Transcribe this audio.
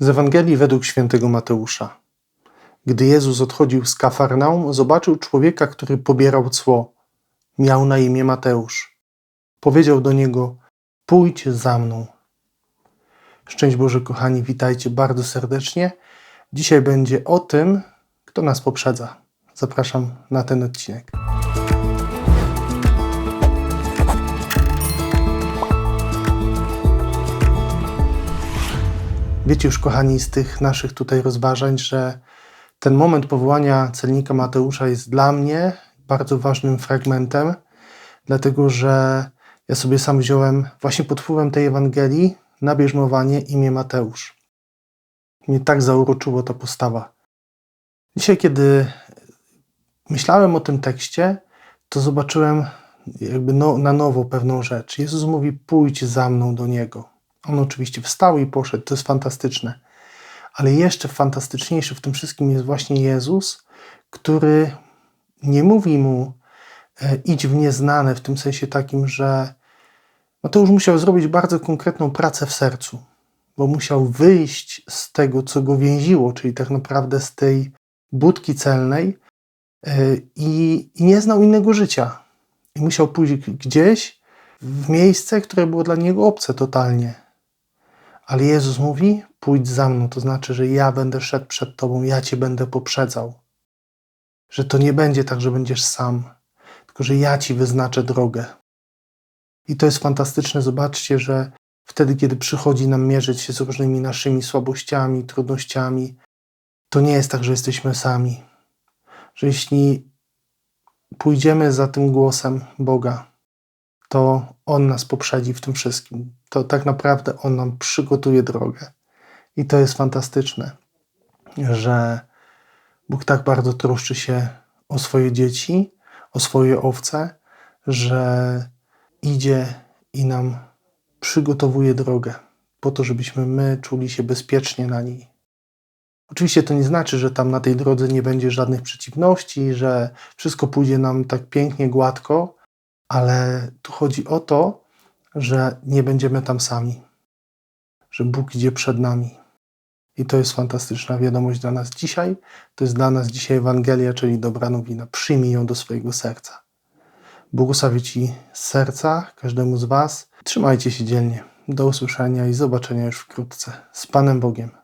Z Ewangelii według świętego Mateusza. Gdy Jezus odchodził z Kafarnaum, zobaczył człowieka, który pobierał cło. Miał na imię Mateusz. Powiedział do niego: Pójdź za mną. Szczęść Boże, kochani, witajcie bardzo serdecznie. Dzisiaj będzie o tym, kto nas poprzedza. Zapraszam na ten odcinek. Wiecie już, kochani, z tych naszych tutaj rozważań, że ten moment powołania celnika Mateusza jest dla mnie bardzo ważnym fragmentem, dlatego że ja sobie sam wziąłem właśnie pod wpływem tej Ewangelii na bierzmowanie imię Mateusz. Mnie tak zauroczyło ta postawa. Dzisiaj, kiedy myślałem o tym tekście, to zobaczyłem jakby no, na nowo pewną rzecz. Jezus mówi: Pójdź za mną do niego. On oczywiście wstał i poszedł, to jest fantastyczne. Ale jeszcze fantastyczniejszy w tym wszystkim jest właśnie Jezus, który nie mówi mu e, idź w nieznane, w tym sensie takim, że Mateusz musiał zrobić bardzo konkretną pracę w sercu, bo musiał wyjść z tego, co go więziło, czyli tak naprawdę z tej budki celnej e, i, i nie znał innego życia. I musiał pójść gdzieś w miejsce, które było dla niego obce totalnie. Ale Jezus mówi: Pójdź za mną, to znaczy, że ja będę szedł przed Tobą, ja Cię będę poprzedzał. Że to nie będzie tak, że będziesz sam, tylko że ja Ci wyznaczę drogę. I to jest fantastyczne. Zobaczcie, że wtedy, kiedy przychodzi nam mierzyć się z różnymi naszymi słabościami, trudnościami, to nie jest tak, że jesteśmy sami. Że jeśli pójdziemy za tym głosem Boga, to On nas poprzedzi w tym wszystkim. To tak naprawdę On nam przygotuje drogę. I to jest fantastyczne, że Bóg tak bardzo troszczy się o swoje dzieci, o swoje owce, że idzie i nam przygotowuje drogę po to, żebyśmy my czuli się bezpiecznie na niej. Oczywiście to nie znaczy, że tam na tej drodze nie będzie żadnych przeciwności, że wszystko pójdzie nam tak pięknie, gładko, ale tu chodzi o to, że nie będziemy tam sami, że Bóg idzie przed nami. I to jest fantastyczna wiadomość dla nas dzisiaj. To jest dla nas dzisiaj Ewangelia, czyli dobra nowina. Przyjmij ją do swojego serca. Błogosławię Ci serca, każdemu z Was. Trzymajcie się dzielnie. Do usłyszenia i zobaczenia już wkrótce. Z Panem Bogiem.